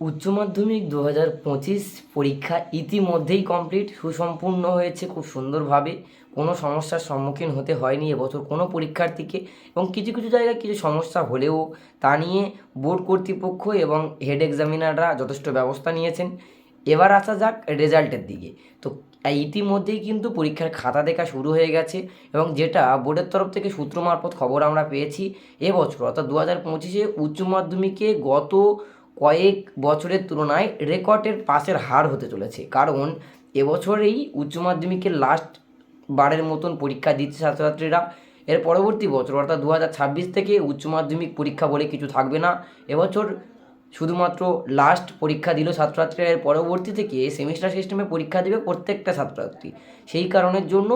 উচ্চ মাধ্যমিক দু হাজার পঁচিশ পরীক্ষা ইতিমধ্যেই কমপ্লিট সুসম্পূর্ণ হয়েছে খুব সুন্দরভাবে। কোনো সমস্যার সম্মুখীন হতে হয়নি এবছর কোনো পরীক্ষার্থীকে এবং কিছু কিছু জায়গায় কিছু সমস্যা হলেও তা নিয়ে বোর্ড কর্তৃপক্ষ এবং হেড এক্সামিনাররা যথেষ্ট ব্যবস্থা নিয়েছেন। এবার আসা যাক রেজাল্টের দিকে। তো ইতিমধ্যেই কিন্তু পরীক্ষার খাতা দেখা শুরু হয়ে গেছে এবং যেটা বোর্ডের তরফ থেকে সূত্র মারফত খবর আমরা পেয়েছি এবছর, অর্থাৎ দু হাজার পঁচিশে উচ্চ মাধ্যমিকে গত কয়েক বছরের তুলনায় রেকর্ডের পাসের হার হতে চলেছে। কারণ এবছরেই উচ্চ মাধ্যমিকের লাস্ট বারের মতন পরীক্ষা দিচ্ছে ছাত্রছাত্রীরা। এর পরবর্তী বছর, অর্থাৎ দু হাজার ছাব্বিশ থেকে উচ্চ মাধ্যমিক পরীক্ষা বলে কিছু থাকবে না। এবছর শুধুমাত্র লাস্ট পরীক্ষা দিল ছাত্রছাত্রীরা। এর পরবর্তী থেকে সেমিস্টার সিস্টেমে পরীক্ষা দেবে প্রত্যেকটা ছাত্রছাত্রী। সেই কারণের জন্য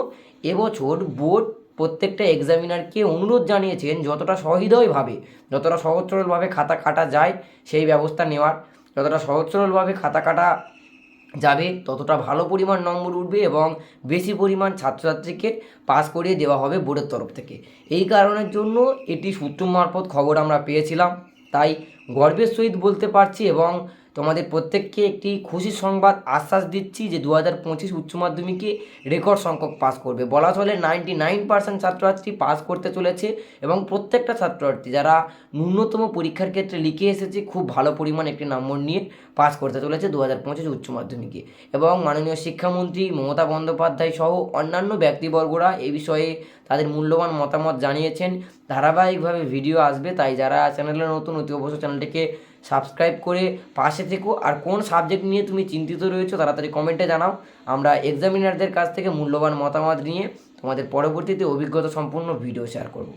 এবছর বোর্ড প্রত্যেকটা এক্সামিনারকে অনুরোধ জানিয়েছেন যতটা সহৃদয়ভাবে যতটা সহজ সরলভাবে খাতা কাটা যায় সেই ব্যবস্থা নেওয়ার, যতটা সহজ সরলভাবে খাতা কাটা যাবে, ততটা ভালো পরিমাণ নম্বর উঠবে এবং বেশি পরিমাণ ছাত্রছাত্রীকে পাস করিয়ে দেওয়া হবে বোর্ডের তরফ থেকে। এই কারণের জন্য এটি সূত্র মারফত খবর আমরা পেয়েছিলাম। তাই গর্বের সহিত বলতে পারছি এবং তোমাদের প্রত্যেককে একটি খুশির সংবাদ আশ্বাস দিচ্ছি যে দু হাজার পঁচিশ উচ্চ মাধ্যমিকে রেকর্ড সংখ্যক পাস করবে। বলা চলে নাইনটি নাইন পার্সেন্ট ছাত্রছাত্রী পাস করতে চলেছে এবং প্রত্যেকটা ছাত্রছাত্রী যারা ন্যূনতম পরীক্ষার ক্ষেত্রে লিখে এসেছে খুব ভালো পরিমাণ একটি নম্বর নিয়ে পাস করতে চলেছে দু হাজার পঁচিশ উচ্চ মাধ্যমিকে। এবং মাননীয় শিক্ষামন্ত্রী মমতা বন্দ্যোপাধ্যায় সহ অন্যান্য ব্যক্তিবর্গরা এ বিষয়ে তাদের মূল্যবান মতামত জানিয়েছেন। ধারাবাহিকভাবে ভিডিও আসবে, তাই যারা চ্যানেলে নতুন, অতি অবশ্যই চ্যানেলটিকে সাবস্ক্রাইব করে পাশে থেকো। আর কোন সাবজেক্ট নিয়ে তুমি চিন্তিত রয়েছো তাড়াতাড়ি কমেন্টে জানাও। আমরা এক্সামিনারদের কাছ থেকে মূল্যবান মতামত নিয়ে তোমাদের পরবর্তীতে অভিজ্ঞতা সম্পন্ন ভিডিও শেয়ার করব।